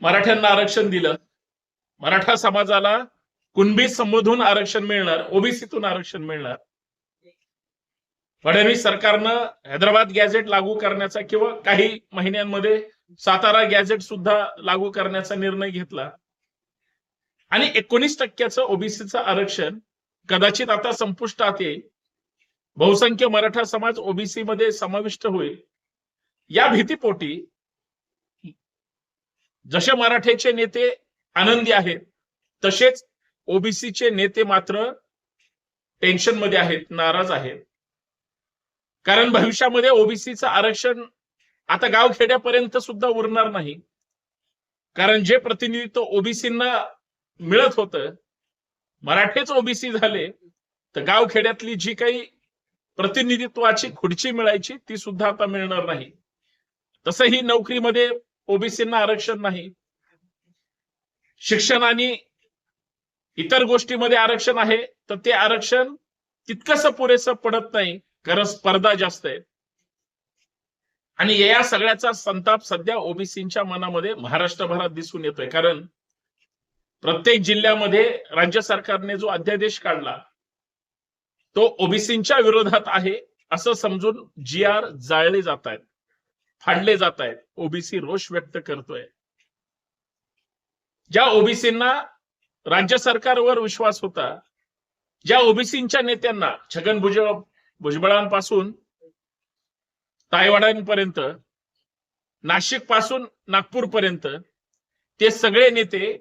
मराठ्यांना आरक्षण दिलं. मराठा समाजाला कुणबी संबोधून आरक्षण मिळणार ओबीसीतून आरक्षण मिळणार. फडणवीस सरकारनं हैदराबाद गॅझेट लागू करण्याचा किंवा काही महिन्यांमध्ये सातारा गॅझेट सुद्धा लागू करण्याचा निर्णय घेतला. आणि एकोणीस टक्क्याचं ओबीसीचं आरक्षण कदाचित आता संपुष्टात येईल. बहुसंख्य मराठा समाज ओबीसी मध्ये समाविष्ट होईल. या भीतीपोटी जसे मराठ्याचे नेते आनंदी आहेत तसेच ओबीसीचे नेते मात्र टेन्शनमध्ये आहेत नाराज आहेत. कारण भविष्यामध्ये ओबीसीचं आरक्षण आता गावखेड्यापर्यंत सुद्धा उरणार नाही. कारण जे प्रतिनिधित्व ओबीसींना मिळत होतं मराठेच ओबीसी झाले तर गावखेड्यातली जी काही प्रतिनिधित्वाची खुर्ची मिळायची ती सुद्धा आता मिळणार नाही. तसंही नोकरीमध्ये ओबीसींना आरक्षण नाही. शिक्षण आणि इतर गोष्टीमध्ये आरक्षण आहे तर ते आरक्षण तितकस पुरेसं पडत नाही. कारण स्पर्धा जास्त आहे. आणि या सगळ्याचा संताप सध्या ओबीसींच्या मनामध्ये महाराष्ट्रभरात दिसून येतोय. कारण प्रत्येक जिल्ह्यामध्ये राज्य सरकारने जो अध्यादेश काढला तो ओबीसींच्या विरोधात आहे असं समजून जी आर जाळले जात आहेत. फाडले जात आहेत. ओबीसी रोष व्यक्त करतोय. ज्या ओबीसींना राज्य सरकारवर विश्वास होता ज्या ओबीसींच्या नेत्यांना छगन भुजबळ भुजबळांपासून तायवाड्यांपर्यंत नाशिकपासून नागपूरपर्यंत ते सगळे नेते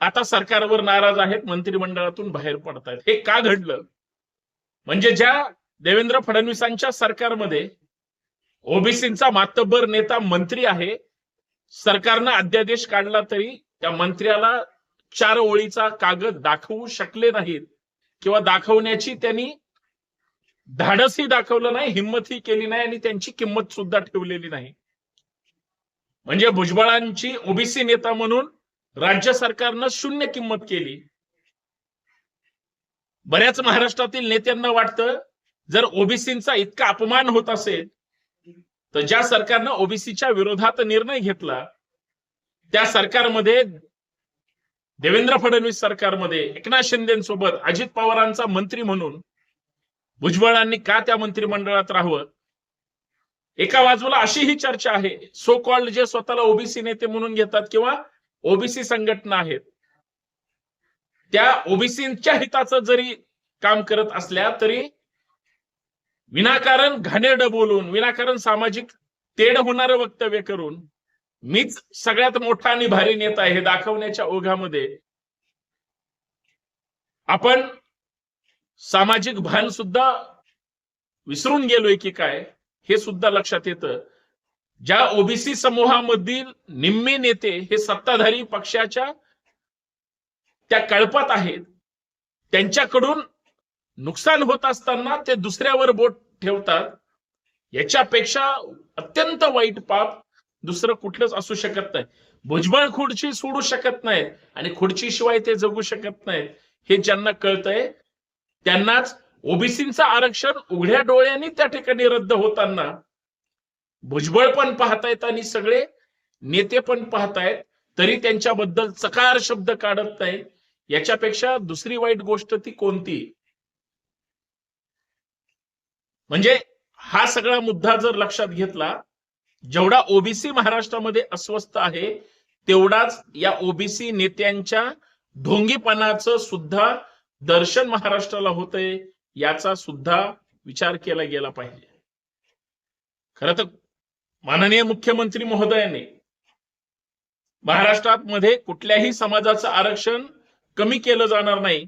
आता सरकारवर नाराज आहेत मंत्रिमंडळातून बाहेर पडत आहेत हे का घडलं? म्हणजे ज्या देवेंद्र फडणवीसांच्या सरकारमध्ये ओबीसींचा मातब्बर नेता मंत्री आहे. सरकारनं अध्यादेश काढला तरी त्या मंत्र्याला चार ओळीचा कागद दाखवू शकले नाहीत किंवा दाखवण्याची त्यांनी धाडसही दाखवलं नाही हिंमतही केली नाही आणि त्यांची किंमत सुद्धा ठेवलेली नाही. म्हणजे भुजबळांची ओबीसी नेता म्हणून राज्य सरकारनं शून्य किंमत केली. बऱ्याच महाराष्ट्रातील नेत्यांना वाटतं जर ओबीसींचा इतका अपमान होत असेल तर ज्या सरकारनं ओबीसीच्या विरोधात निर्णय घेतला त्या सरकारमध्ये देवेंद्र फडणवीस सरकारमध्ये एकनाथ शिंदेसोबत अजित पवारांचा मंत्री म्हणून भुजबळांनी का त्या मंत्रिमंडळात राहावं? एका बाजूला अशी ही चर्चा आहे सो कॉल्ड जे स्वतःला ओबीसी नेते म्हणून घेतात किंवा ओबीसी संघटना आहेत त्या ओबीसीच्या हिताचं जरी काम करत असल्या तरी विनाकारण घाणेरडं बोलून विनाकारण सामाजिक तेढ होणारं वक्तव्य करून मीच सगळ्यात मोठा आणि भारी नेता आहे हे दाखवण्याच्या ओघामध्ये आपण सामाजिक भान सुद्धा विसरून गेलोय की काय हे सुद्धा लक्षात येतं. ज्या ओबीसी समूहामधील निम्मे नेते हे सत्ताधारी पक्षाच्या त्या कळपात आहेत त्यांच्याकडून नुकसान होत असताना ते दुसऱ्यावर बोट ठेवतात. याच्यापेक्षा अत्यंत वाईट पाप दुसरं कुठलंच असू शकत नाही. भुजबळ खुर्ची सोडू शकत नाहीत आणि खुर्चीशिवाय ते जगू शकत नाहीत. हे ज्यांना कळतंय त्यांनाच ओबीसींचं आरक्षण उघड्या डोळ्यांनी त्या ठिकाणी रद्द होताना भुजबळ पण पाहतायत आणि सगळे नेते पण पाहतायत तरी त्यांच्याबद्दल चकार शब्द काढत नाही याच्यापेक्षा दुसरी वाईट गोष्ट ती कोणती? म्हणजे हा सगळा मुद्दा जर लक्षात घेतला जेवढा ओबीसी महाराष्ट्रामध्ये अस्वस्थ आहे तेवढाच या ओबीसी नेत्यांच्या ढोंगीपणाचं सुद्धा दर्शन महाराष्ट्राला होतंय याचा सुद्धा विचार केला गेला पाहिजे. खरं तर माननीय मुख्यमंत्री महोदयाने महाराष्ट्रात मध्ये कुठल्याही समाजाचं आरक्षण कमी केलं जाणार नाही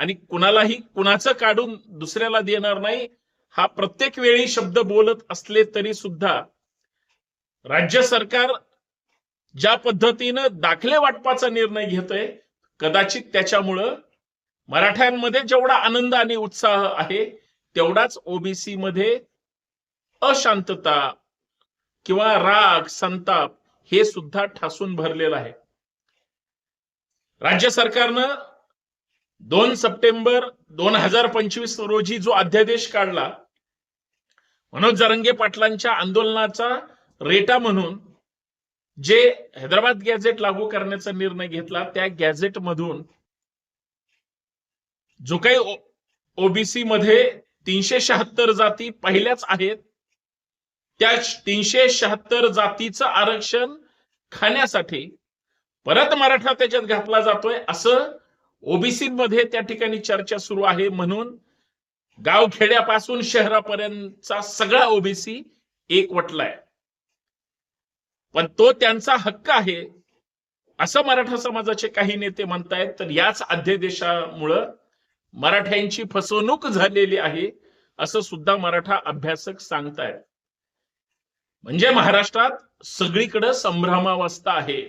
आणि कुणालाही कुणाचं काढून दुसऱ्याला देणार नाही हा प्रत्येक वेळी शब्द बोलत असले तरी सुद्धा राज्य सरकार ज्या पद्धतीनं दाखले वाटपाचा निर्णय घेतोय कदाचित त्याच्यामुळं मराठ्यांमध्ये जेवढा आनंद आणि उत्साह आहे तेवढाच ओबीसी मध्ये अशांतता किंवा राग संताप हे सुद्धा ठासून भरलेलं आहे. राज्य सरकारनं दोन सप्टेंबर दोन हजार पंचवीस रोजी जो अध्यादेश काढला मनोज जरंगे पाटलांच्या आंदोलनाचा रेटा म्हणून जे हैदराबाद गॅझेट लागू करण्याचा निर्णय घेतला त्या गॅझेट मधून जो काही ओबीसी मध्ये तीनशे शहात्तर जाती पहिल्याच आहेत त्या तीनशे शहात्तर जातीचं आरक्षण खाण्यासाठी परत मराठा त्याच्यात घातला जातोय असं ओबीसी मध्ये त्या ठिकाणी चर्चा सुरू आहे म्हणून गावखेड्यापासून शहरापर्यंतचा सगळा ओबीसी एकवटलाय. पण तो त्यांचा हक्क आहे असं मराठा समाजाचे काही नेते म्हणतायत तर याच अध्यादेशामुळं मराठ्यांची फसवणूक झालेली आहे असं सुद्धा मराठा अभ्यासक सांगतायत. म्हणजे महाराष्ट्रात सगळीकडे संभ्रमावस्था आहे.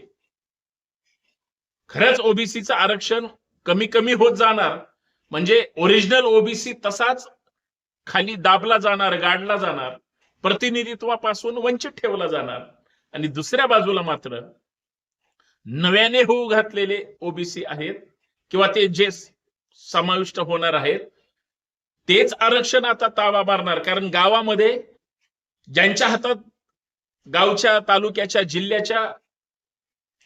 खरंच ओबीसीचं आरक्षण कमी कमी होत जाणार. म्हणजे ओरिजिनल ओबीसी तसाच खाली दाबला जाणार गाडला जाणार प्रतिनिधित्वापासून वंचित ठेवला जाणार. आणि दुसऱ्या बाजूला मात्र नव्याने होऊ घातलेले ओबीसी आहेत किंवा ते जे समाविष्ट होणार आहेत तेच आरक्षण आता ताबा मारणार. कारण गावामध्ये ज्यांच्या हातात गावच्या तालुक्याच्या जिल्ह्याच्या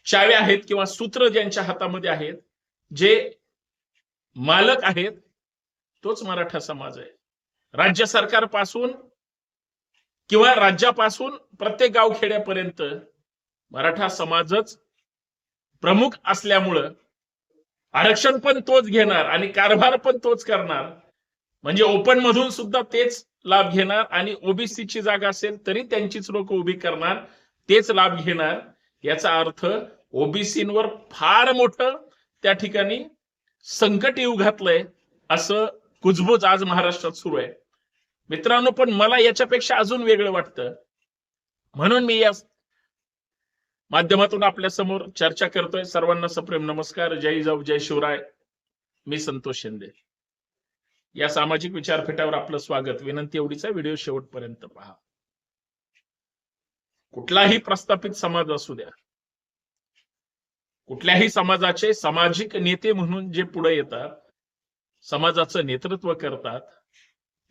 चाव्या आहेत किंवा सूत्र ज्यांच्या हातामध्ये आहेत जे मालक आहेत तोच मराठा समाज आहे. राज्य सरकारपासून किंवा राज्यापासून प्रत्येक गावखेड्यापर्यंत मराठा समाजच प्रमुख असल्यामुळं आरक्षण पण तोच घेणार आणि कारभार पण तोच करणार. म्हणजे ओपन मधून सुद्धा तेच लाभ घेणार आणि ओबीसीची जागा असेल तरी त्यांचीच लोक उभी करणार तेच लाभ घेणार. याचा अर्थ ओबीसींवर फार मोठं त्या ठिकाणी संकट येऊ घातलंय असं कुजबूज आज महाराष्ट्रात सुरू आहे. मित्रांनो पण मला याच्यापेक्षा अजून वेगळं वाटतं. म्हणून मी या माध्यमातून आपल्यासमोर चर्चा करतोय. सर्वांना सप्रेम नमस्कार. जय जाऊ जय शिवराय. मी संतोष शिंदे. या सामाजिक विचारपीठावर आपलं स्वागत. विनंती एवढीचा व्हिडिओ शेवटपर्यंत पहा. कुठलाही प्रस्थापित समाज असू द्या कुठल्याही समाजाचे सामाजिक नेते म्हणून जे पुढे येतात समाजाचं नेतृत्व करतात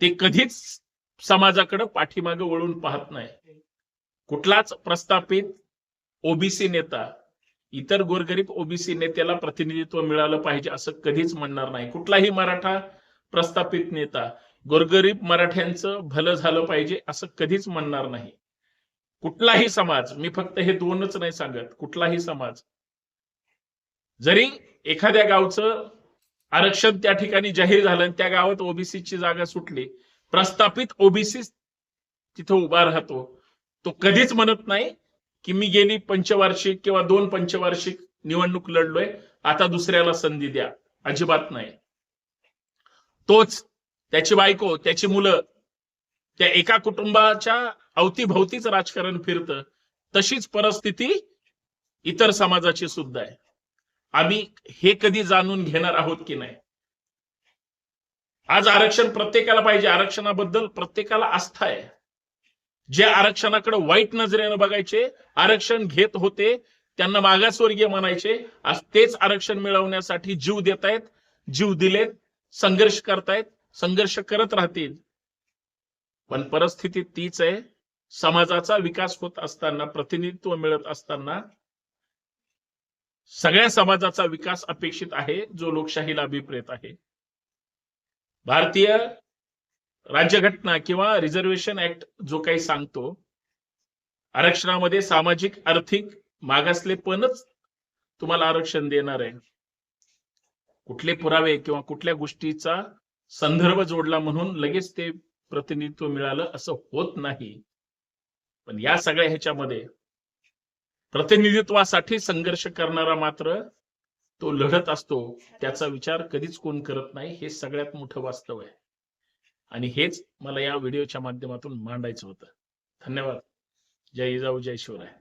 ते कधीच समाजाकडे पाठीमागे वळून पाहत नाही. कुठलाच प्रस्थापित ओबीसी नेता इतर गोरगरीब ओबीसी नेत्याला प्रतिनिधित्व मिळालं पाहिजे असं कधीच म्हणणार नाही. कुठलाही मराठा प्रस्थापित नेता गोरगरीब मराठ्यांचं भलं झालं पाहिजे असं कधीच म्हणणार नाही. कुठलाही समाज मी फक्त हे दोनच नाही सांगत कुठलाही समाज जरी एखाद्या गावचं आरक्षण त्या ठिकाणी जाहीर झालं आणि त्या गावात ओबीसीची जागा सुटली प्रस्थापित ओबीसी तिथं उभा राहतो तो कधीच म्हणत नाही की मी गेली पंचवार्षिक किंवा दोन पंचवार्षिक निवडणूक लढलोय आता दुसऱ्याला संधी द्या. अजिबात नाही. तोच त्याची बायको त्याची मुलं त्या एका कुटुंबाच्या अवतीभोवतीच राजकारण फिरतं तशीच परिस्थिती इतर समाजाची सुद्धा आहे. आम्ही हे कधी जाणून घेणार आहोत की नाही? आज आरक्षण प्रत्येकाला पाहिजे. आरक्षणाबद्दल प्रत्येकाला आस्था आहे. जे आरक्षणाकडे वाईट नजरेनं बघायचे आरक्षण घेत होते त्यांना मागासवर्गीय म्हणायचे आज तेच आरक्षण मिळवण्यासाठी जीव देत आहेत जीव दिलेत संघर्ष करतायत संघर्ष करत राहतील. पण परिस्थिती तीच आहे. समाजाचा विकास होत असताना प्रतिनिधित्व मिळत असताना सगळ्या समाजाचा विकास अपेक्षित आहे जो लोकशाहीला अभिप्रेत आहे. भारतीय राज्यघटना किंवा रिझर्वेशन ऍक्ट जो काही सांगतो आरक्षणामध्ये सामाजिक आर्थिक मागासलेपणच तुम्हाला आरक्षण देणार आहे. कुठले पुरावे किंवा कुठल्या गोष्टीचा संदर्भ जोडला म्हणून लगेच ते प्रतिनिधित्व मिळालं असं होत नाही. पण या सगळ्या ह्याच्यामध्ये प्रतिनिधित्वासाठी संघर्ष करणारा मात्र तो लढत असतो त्याचा विचार कधीच कोण करत नाही हे सगळ्यात मोठं वास्तव आहे. आणि हेच मला या व्हिडिओच्या माध्यमातून मांडायचं होतं. धन्यवाद. जय जाऊ जय शिवराय.